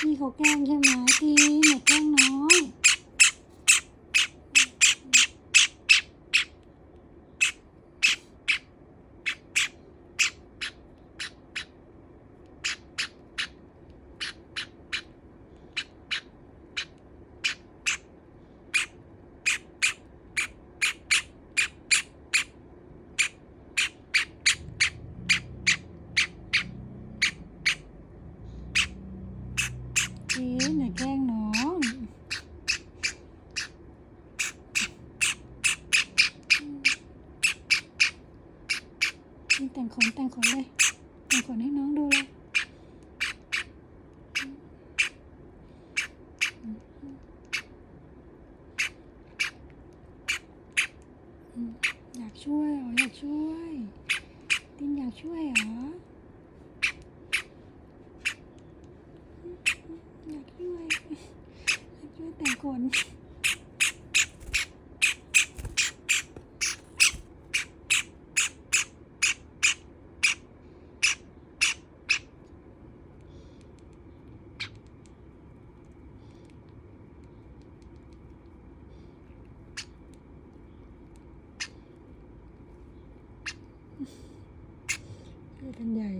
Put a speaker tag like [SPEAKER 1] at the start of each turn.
[SPEAKER 1] พี่เขาแกล้งใช่ไหมที ทีอย่าแกล้งน้องทีแต่งขนแต่งขนเลย แต่งขนให้น้องดูเลยอืมอยากช่วยเหรออยากช่วย ตินอยากช่วยเหรอ อยากช่วยอยากช่วยแต่งขนช่วยกันใหญ่